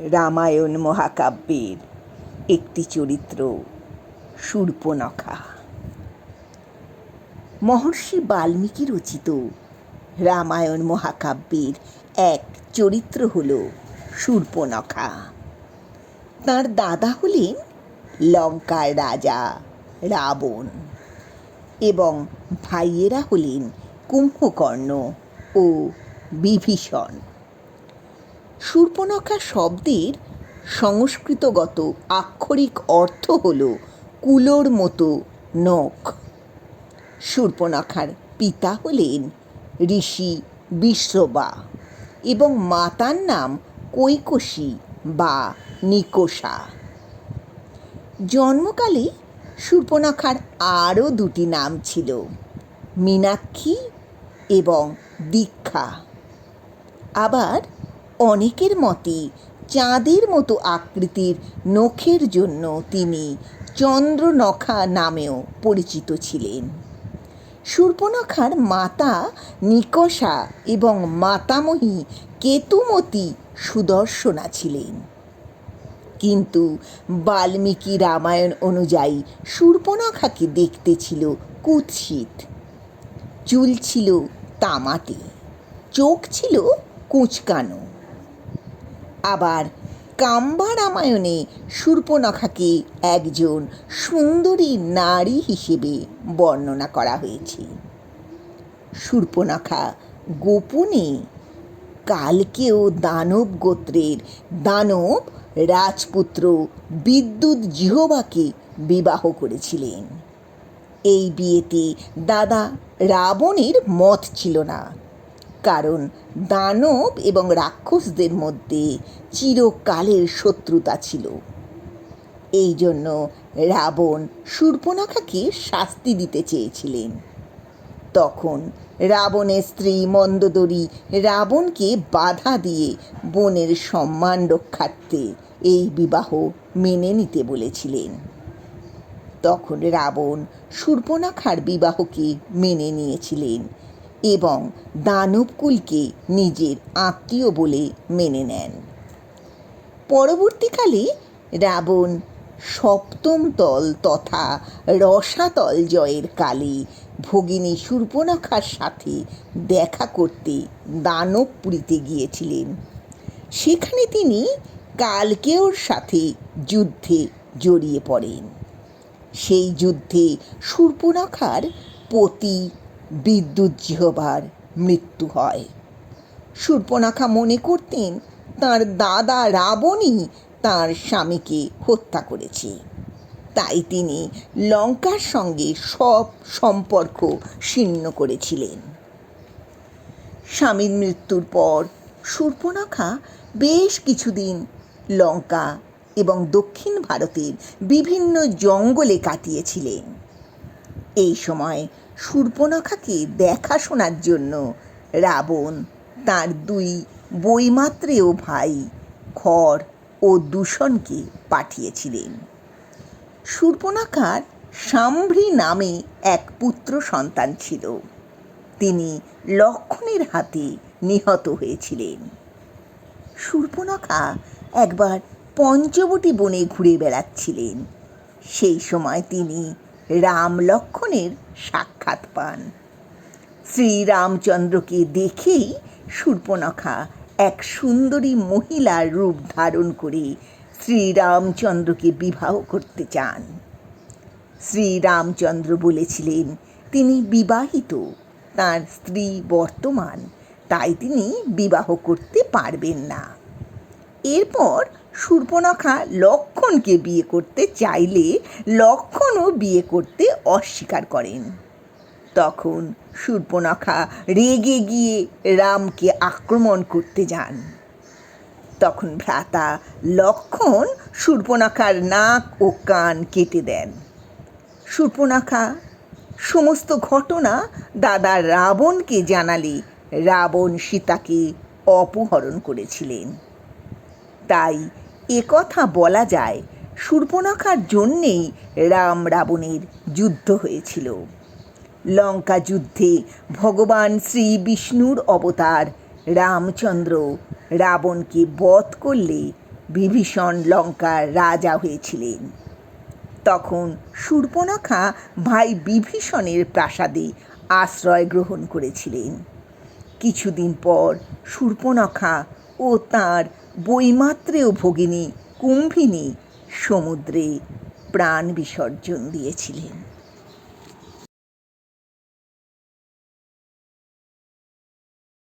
রামায়ণ মহাকাব্যের একটি চরিত্র শূর্পণখা মহর্ষি বাল্মীকি রচিত রামায়ণ মহাকাব্যের এক চরিত্র হল শূর্পণখা তাঁর দাদা হলেন লঙ্কার রাজা রাবণ এবং ভাইয়েরা হলেন কুম্ভকর্ণ ও বিভীষণ। শূর্পণখা শব্দের সংস্কৃতগত আক্ষরিক অর্থ হল কুলোর মতো নখ। শূর্পণখার পিতা হলেন ঋষি বিশ্ববা এবং মাতার নাম কৈকসী বা নিকোষা। জন্মকালে শূর্পণখার আরও দুটি নাম ছিল, মীনাক্ষী এবং দীক্ষা। আবার অনেকের মতে চাঁদের মতো আকৃতির নখের জন্য তিনি চন্দ্রনখা নামেও পরিচিত ছিলেন। শূর্পণখার মাতা নিকষা এবং মাতামহী কেতুমতি সুদর্শনা ছিলেন। কিন্তু বাল্মীকি রামায়ণ অনুযায়ী শূর্পণখাকে দেখতে ছিল কুৎসিত। চুল ছিল তামাটে, চোখ ছিল কুঁচকানো। আবার কাম্বা রামায়ণে শূর্পণখাকে একজন সুন্দরী নারী হিসেবে বর্ণনা করা হয়েছে। শূর্পণখা গোপনে কালকেও দানব গোত্রের দানব রাজপুত্র বিদ্যুৎ জিহবাকে বিবাহ করেছিলেন। এই বিয়েতে দাদা রাবণের মত ছিল না। কারণ দানব এবং রাক্ষসদের মধ্যে চিরকালের শত্রুতা ছিল। এই জন্য রাবণ শূর্পণখাকে শাস্তি দিতে চেয়েছিলেন। তখন রাবণের স্ত্রী মন্দোদরী রাবণকে বাধা দিয়ে বোনের সম্মান রক্ষার্থে এই বিবাহ মেনে নিতে বলেছিলেন। তখন রাবণ শূর্পণখার বিবাহকে মেনে নিয়েছিলেন এবং দানবকুলকে নিজের আত্মীয় বলে মেনে নেন। পরবর্তীকালে রাবণ সপ্তম তল তথা রসাতল জয়ের কালে ভগিনী শূর্পণখার সাথে দেখা করতে দানবপুরীতে গিয়েছিলেন। সেখানে তিনি কালকেয়র সাথে যুদ্ধে জড়িয়ে পড়েন। সেই যুদ্ধে শূর্পণখার পতি বিদ্যুৎ জিহবার মৃত্যু হয়। শূর্পণখা মনে করতেন, তার দাদা রাবণই তার স্বামীকে হত্যা করেছে। তাই তিনি লঙ্কার সঙ্গে সব সম্পর্ক ছিন্ন করেছিলেন। স্বামীর মৃত্যুর পর শূর্পণখা বেশ কিছুদিন লঙ্কা এবং দক্ষিণ ভারতের বিভিন্ন জঙ্গলে কাটিয়েছিলেন। এই সময় শূর্পণখাকে দেখাশোনার জন্য? রাবণ, তার দুই বইমাত্রেয় ভাই খর ও দূষণকে পাঠিয়েছিলেন। শূর্পণখার সাম্ভ্রী নামে এক পুত্র সন্তান ছিল। তিনি লক্ষণের হাতে নিহত হয়েছিলেন। শূর্পণখা একবার পঞ্চবটী বনে ঘুরে বেড়াচ্ছিলেন। সেই সময় তিনি রাম লক্ষণের সাক্ষাৎ পান। শ্রীরামচন্দ্রকে দেখেই শূর্পণখা এক সুন্দরী মহিলার রূপ ধারণ করে শ্রীরামচন্দ্রকে বিবাহ করতে চান। শ্রীরামচন্দ্র বলেছিলেন, তিনি বিবাহিত, তার স্ত্রী বর্তমান, তাই তিনি বিবাহ করতে পারবেন না। এরপর শূর্পণখা লক্ষণকে বিয়ে করতে চাইলে লক্ষণও বিয়ে করতে অস্বীকার করেন। তখন শূর্পণখা রেগে গিয়ে রামকে আক্রমণ করতে যান। তখন ভ্রাতা লক্ষণ শূর্পণখার নাক ও কান কেটে দেন। শূর্পণখা সমস্ত ঘটনা দাদা রাবণকে জানালে রাবণ সীতাকে অপহরণ করেছিলেন। তাই একথা বলা যায় শূর্পণখার জন্যেই রাম রাবণের যুদ্ধ হয়েছিল। লঙ্কা যুদ্ধে ভগবান শ্রী বিষ্ণুর অবতার রামচন্দ্র। রাবণকে বধ করলে বিভীষণ লঙ্কার রাজা হয়েছিলেন। তখন শূর্পণখা ভাই বিভীষণের প্রাসাদে আশ্রয় গ্রহণ করেছিলেন। কিছুদিন পর শূর্পণখা ও তাঁর বৈমাত্রেয় ভগিনী কুম্ভিনী সমুদ্রে প্রাণ বিসর্জন দিয়েছিলেন।